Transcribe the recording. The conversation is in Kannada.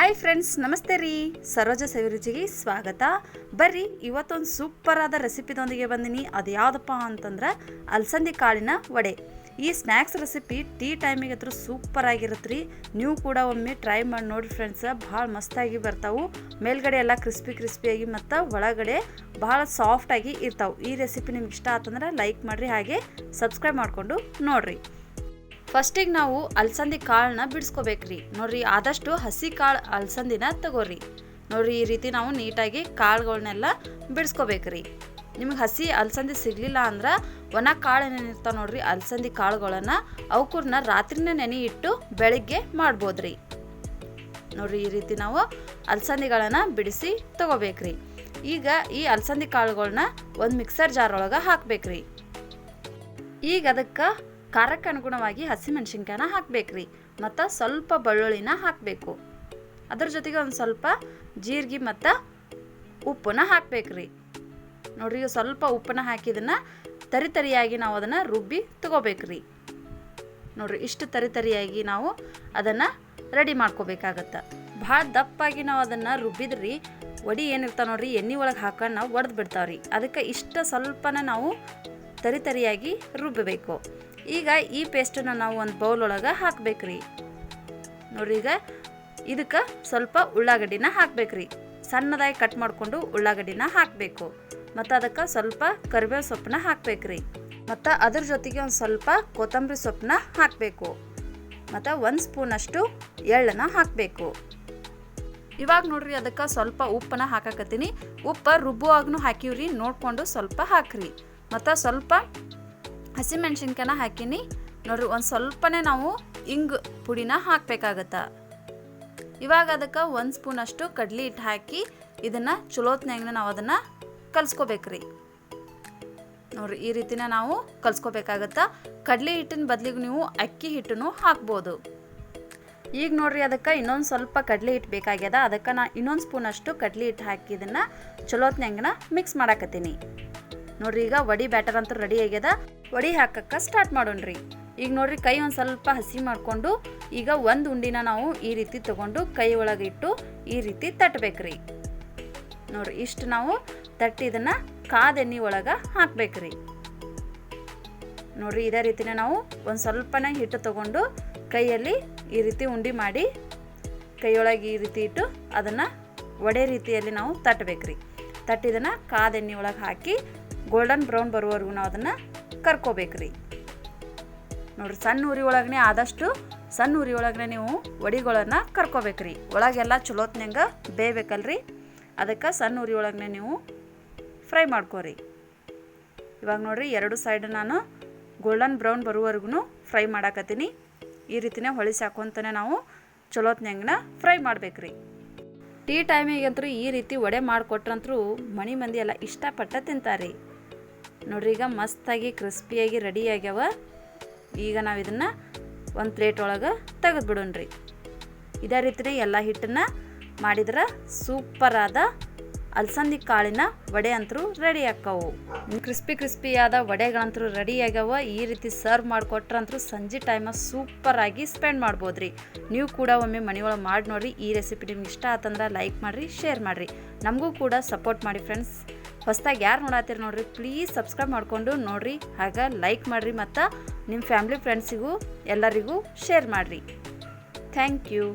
ಹಾಯ್ ಫ್ರೆಂಡ್ಸ್ ನಮಸ್ತೆ ರೀ. ಸರೋಜ ಸವಿರುಚಿಗೆ ಸ್ವಾಗತ. ಬರ್ರಿ, ಇವತ್ತೊಂದು ಸೂಪರ್ ಆದ ರೆಸಿಪಿದೊಂದಿಗೆ ಬಂದಿನಿ. ಅದು ಯಾವುದಪ್ಪ ಅಂತಂದ್ರೆ ಅಲಸಂದಿ ಕಾಳಿನ ವಡೆ. ಈ ಸ್ನ್ಯಾಕ್ಸ್ ರೆಸಿಪಿ ಟೀ ಟೈಮಿಗೆ ಹತ್ರ ಸೂಪರ್ ಆಗಿರುತ್ತೆ ರೀ ನೀವು ಕೂಡ ಒಮ್ಮೆ ಟ್ರೈ ಮಾಡಿ ನೋಡಿ ಫ್ರೆಂಡ್ಸ್ ಭಾಳ ಮಸ್ತಾಗಿ ಬರ್ತಾವು. ಮೇಲ್ಗಡೆ ಎಲ್ಲ ಕ್ರಿಸ್ಪಿ ಕ್ರಿಸ್ಪಿಯಾಗಿ ಮತ್ತು ಒಳಗಡೆ ಭಾಳ ಸಾಫ್ಟಾಗಿ ಇರ್ತಾವೆ. ಈ ರೆಸಿಪಿ ನಿಮ್ಗೆ ಇಷ್ಟ ಆತಂದ್ರೆ ಲೈಕ್ ಮಾಡಿರಿ, ಹಾಗೆ ಸಬ್ಸ್ಕ್ರೈಬ್ ಮಾಡಿಕೊಂಡು ನೋಡಿರಿ. ಫಸ್ಟಿಗೆ ನಾವು ಅಲಸಂದಿ ಕಾಳನ್ನ ಬಿಡಿಸ್ಕೋಬೇಕ್ರಿ. ನೋಡ್ರಿ, ಆದಷ್ಟು ಹಸಿ ಕಾಳು ಅಲಸಂದಿನ ತಗೋರಿ. ನೋಡ್ರಿ, ಈ ರೀತಿ ನಾವು ನೀಟಾಗಿ ಕಾಳುಗಳನ್ನೆಲ್ಲ ಬಿಡಿಸ್ಕೋಬೇಕ್ರಿ. ನಿಮಗೆ ಹಸಿ ಅಲಸಂದಿ ಸಿಗಲಿಲ್ಲ ಅಂದ್ರೆ ಒಣ ಕಾಳು ಏನೇನಿರ್ತಾವೆ ನೋಡ್ರಿ, ಅಲಸಂದಿ ಕಾಳುಗಳನ್ನು ಅವಕೂರ್ನ ರಾತ್ರಿನೇ ನೆನೆ ಇಟ್ಟು ಬೆಳಿಗ್ಗೆ ಮಾಡ್ಬೋದ್ರಿ. ನೋಡ್ರಿ, ಈ ರೀತಿ ನಾವು ಅಲಸಂದಿಗಳನ್ನು ಬಿಡಿಸಿ ತಗೋಬೇಕ್ರಿ. ಈಗ ಈ ಅಲಸಂದಿ ಕಾಳುಗಳನ್ನ ಒಂದು ಮಿಕ್ಸರ್ ಜಾರ್ ಒಳಗೆ ಹಾಕಬೇಕ್ರಿ. ಈಗ ಅದಕ್ಕೆ ಖಾರಕ್ಕೆ ಅನುಗುಣವಾಗಿ ಹಸಿಮೆಣ್ಸಿನ್ಕಾಯನ್ನ ಹಾಕಬೇಕ್ರಿ. ಮತ್ತು ಸ್ವಲ್ಪ ಬೆಳ್ಳುಳ್ಳಿನ ಹಾಕಬೇಕು. ಅದ್ರ ಜೊತೆಗೆ ಒಂದು ಸ್ವಲ್ಪ ಜೀರಿಗೆ ಮತ್ತು ಉಪ್ಪನ್ನ ಹಾಕಬೇಕ್ರಿ. ನೋಡ್ರಿ, ಈಗ ಸ್ವಲ್ಪ ಉಪ್ಪನ್ನ ಹಾಕಿದನ್ನ ತರಿ ತರಿಯಾಗಿ ನಾವು ಅದನ್ನು ರುಬ್ಬಿ ತಗೋಬೇಕ್ರಿ. ನೋಡ್ರಿ, ಇಷ್ಟು ತರಿ ತರಿಯಾಗಿ ನಾವು ಅದನ್ನು ರೆಡಿ ಮಾಡ್ಕೋಬೇಕಾಗತ್ತೆ. ಭಾಳ ದಪ್ಪಾಗಿ ನಾವು ಅದನ್ನು ರುಬ್ಬಿದ್ರಿ, ವಡಿ ಏನಿರ್ತಾವೆ ನೋಡ್ರಿ, ಎಣ್ಣೆ ಒಳಗೆ ಹಾಕೊಂಡು ನಾವು ಒಡೆದು ಬಿಡ್ತಾವ್ರಿ. ಅದಕ್ಕೆ ಇಷ್ಟ ಸ್ವಲ್ಪನ ನಾವು ತರಿ ತರಿಯಾಗಿ ರುಬ್ಬಬೇಕು ಈಗ ಈ ಪೇಸ್ಟನ್ನು ನಾವು ಒಂದು ಬೌಲ್ ಒಳಗೆ ಹಾಕ್ಬೇಕ್ರಿ. ನೋಡ್ರಿ ಈಗ ಇದಕ್ಕೆ ಸ್ವಲ್ಪ ಉಳ್ಳಾಗಡ್ಡಿನ ಹಾಕ್ಬೇಕ್ರಿ. ಸಣ್ಣದಾಗಿ ಕಟ್ ಮಾಡಿಕೊಂಡು ಉಳ್ಳಾಗಡ್ಡಿನ ಹಾಕಬೇಕು. ಮತ್ತು ಅದಕ್ಕೆ ಸ್ವಲ್ಪ ಕರಿಬೇವು ಸೊಪ್ಪನ್ನ ಹಾಕ್ಬೇಕ್ರಿ. ಮತ್ತು ಅದ್ರ ಜೊತೆಗೆ ಒಂದು ಸ್ವಲ್ಪ ಕೊತ್ತಂಬರಿ ಸೊಪ್ಪನ್ನ ಹಾಕಬೇಕು. ಮತ್ತು ಒಂದು ಸ್ಪೂನಷ್ಟು ಎಳ್ಳನ್ನು ಹಾಕಬೇಕು. ಇವಾಗ ನೋಡ್ರಿ ಅದಕ್ಕೆ ಸ್ವಲ್ಪ ಉಪ್ಪನ್ನ ಹಾಕಕತ್ತೀನಿ. ಉಪ್ಪು ರುಬ್ಬುವಾಗೂ ಹಾಕಿವ್ರಿ, ನೋಡಿಕೊಂಡು ಸ್ವಲ್ಪ ಹಾಕ್ರಿ. ಮತ್ತು ಸ್ವಲ್ಪ ಹಸಿಮೆಣ್ಸಿನ್ಕಾಯನ್ನ ಹಾಕೀನಿ. ನೋಡ್ರಿ, ಒಂದು ಸ್ವಲ್ಪನೇ ನಾವು ಇಂಗು ಪುಡಿನ ಹಾಕಬೇಕಾಗತ್ತೆ. ಇವಾಗ ಅದಕ್ಕೆ ಒಂದು ಸ್ಪೂನಷ್ಟು ಕಡ್ಲಿ ಹಿಟ್ಟು ಹಾಕಿ ಇದನ್ನು ಚಲೋತ್ನಾಗ ನಾವು ಅದನ್ನು ಕಲಿಸ್ಕೋಬೇಕ್ರಿ. ನೋಡ್ರಿ, ಈ ರೀತಿನ ನಾವು ಕಲ್ಸ್ಕೋಬೇಕಾಗತ್ತೆ. ಕಡ್ಲಿ ಹಿಟ್ಟಿನ ಬದಲಿಗೆ ನೀವು ಅಕ್ಕಿ ಹಿಟ್ಟನ್ನು ಹಾಕ್ಬೋದು. ಈಗ ನೋಡ್ರಿ, ಅದಕ್ಕೆ ಇನ್ನೊಂದು ಸ್ವಲ್ಪ ಕಡಲೆ ಹಿಟ್ಟು ಬೇಕಾಗ್ಯದ. ಅದಕ್ಕೆ ನಾ ಇನ್ನೊಂದು ಸ್ಪೂನಷ್ಟು ಕಡ್ಲಿ ಹಿಟ್ಟು ಹಾಕಿ ಇದನ್ನು ಚಲೋತ್ನಾಗನ ಮಿಕ್ಸ್ ಮಾಡಾಕತ್ತೀನಿ. ನೋಡ್ರಿ, ಈಗ ವಡಿ ಬ್ಯಾಟರ್ ಅಂತೂ ರೆಡಿ ಆಗ್ಯದ. ವಡಿ ಹಾಕಕ್ಕೆ ಸ್ಟಾರ್ಟ್ ಮಾಡೋಣ್ರಿ. ಈಗ ನೋಡ್ರಿ ಕೈ ಒಂದು ಸ್ವಲ್ಪ ಹಸಿ ಮಾಡಿಕೊಂಡು ಈಗ ಒಂದು ಉಂಡಿನ ನಾವು ಈ ರೀತಿ ತಗೊಂಡು ಕೈ ಒಳಗೆ ಇಟ್ಟು ಈ ರೀತಿ ತಟ್ಟಬೇಕ್ರಿ ನೋಡ್ರಿ ಇಷ್ಟು ನಾವು ತಟ್ಟಿ ಇದನ್ನು ಕಾದ ಎಣ್ಣೆ ಒಳಗೆ ಹಾಕ್ಬೇಕ್ರಿ. ನೋಡ್ರಿ ಇದೇ ರೀತಿನೇ ನಾವು ಒಂದು ಸ್ವಲ್ಪನ ಹಿಟ್ಟು ತಗೊಂಡು ಕೈಯಲ್ಲಿ ಈ ರೀತಿ ಉಂಡಿ ಮಾಡಿ ಕೈಯೊಳಗೆ ಈ ರೀತಿ ಇಟ್ಟು ಅದನ್ನು ಒಡೆ ರೀತಿಯಲ್ಲಿ ನಾವು ತಟ್ಟಬೇಕ್ರಿ ತಟ್ಟಿದನ್ನು ಕಾದ ಎಣ್ಣೆ ಒಳಗೆ ಹಾಕಿ ಗೋಲ್ಡನ್ ಬ್ರೌನ್ ಬರುವವರೆಗೂ ನಾವು ಅದನ್ನು ಕರ್ಕೋಬೇಕ್ರಿ. ನೋಡ್ರಿ, ಸಣ್ಣ ಉರಿ ಒಳಗನೆ ಆದಷ್ಟು ಸಣ್ಣ ಉರಿ ಒಳಗನೆ ನೀವು ವಡಿಗಳನ್ನ ಕರ್ಕೋಬೇಕ್ರಿ. ಒಳಗೆಲ್ಲ ಚಲೋತ್ನಂಗ ಬೇಯಬೇಕಲ್ರಿ. ಅದಕ್ಕೆ ಸಣ್ಣ ಉರಿ ಒಳಗನೆ ನೀವು ಫ್ರೈ ಮಾಡ್ಕೋರಿ. ಇವಾಗ ನೋಡ್ರಿ, ಎರಡು ಸೈಡ್ ನಾನು ಗೋಲ್ಡನ್ ಬ್ರೌನ್ ಬರುವವರೆಗೂ ಫ್ರೈ ಮಾಡಾಕತ್ತೀನಿ. ಈ ರೀತಿನೇ ಹೊಳಿಸಿ ಹಾಕೊಂತಾನೆ ನಾವು ಚಲೋತ್ನಂಗನ ಫ್ರೈ ಮಾಡ್ಬೇಕ್ರಿ. ಟೀ ಟೈಮಿಗಂತೂ ಈ ರೀತಿ ವಡೆ ಮಾಡಿಕೊಟ್ರಂತರೂ ಮಣಿ ಮಂದಿ ಎಲ್ಲ ಇಷ್ಟಪಟ್ಟ ತಿಂತಾರೆ. ನೋಡ್ರಿ, ಈಗ ಮಸ್ತಾಗಿ ಕ್ರಿಸ್ಪಿಯಾಗಿ ರೆಡಿ ಆಗ್ಯಾವ. ಈಗ ನಾವು ಇದನ್ನು ಒಂದು ಪ್ಲೇಟ್ ಒಳಗೆ ತೆಗೆದು ಬಿಡೋಣ್ರಿ. ಇದೇ ರೀತಿನೇ ಎಲ್ಲ ಹಿಟ್ಟನ್ನ ಮಾಡಿದ್ರೆ ಸೂಪರಾದ ಅಲಸಂದಿ ಕಾಳಿನ ವಡೆ ಅಂತರೂ ರೆಡಿ ಆಕ್ಕವು ಕ್ರಿಸ್ಪಿ ಕ್ರಿಸ್ಪಿಯಾದ ವಡೆಗಳಂತರೂ ರೆಡಿ ಆಗ್ಯಾವ. ಈ ರೀತಿ ಸರ್ವ್ ಮಾಡಿಕೊಟ್ರಂತರೂ ಸಂಜೆ ಟೈಮ ಸೂಪರಾಗಿ ಸ್ಪೆಂಡ್ ಮಾಡ್ಬೋದ್ರಿ. ನೀವು ಕೂಡ ಒಮ್ಮೆ ಮನೆಯೊಳಗೆ ಮಾಡಿ ನೋಡ್ರಿ. ಈ ರೆಸಿಪಿ ನಿಮ್ಗೆ ಇಷ್ಟ ಆತಂದ್ರೆ ಲೈಕ್ ಮಾಡಿರಿ ಶೇರ್ ಮಾಡಿರಿ. ನಮಗೂ ಕೂಡ ಸಪೋರ್ಟ್ ಮಾಡಿ ಫ್ರೆಂಡ್ಸ್ ಹೊಸ್ದಾಗಿ ಯಾರು ನೋಡತ್ತೀರಿ ನೋಡ್ರಿ ಪ್ಲೀಸ್ ಸಬ್ಸ್ಕ್ರೈಬ್ ಮಾಡಿಕೊಂಡು ನೋಡಿರಿ, ಹಾಗೆ ಲೈಕ್ ಮಾಡಿರಿ ಮತ್ತು ನಿಮ್ಮ ಫ್ಯಾಮ್ಲಿ ಫ್ರೆಂಡ್ಸಿಗೂ ಎಲ್ಲರಿಗೂ ಶೇರ್ ಮಾಡಿರಿ. Thank you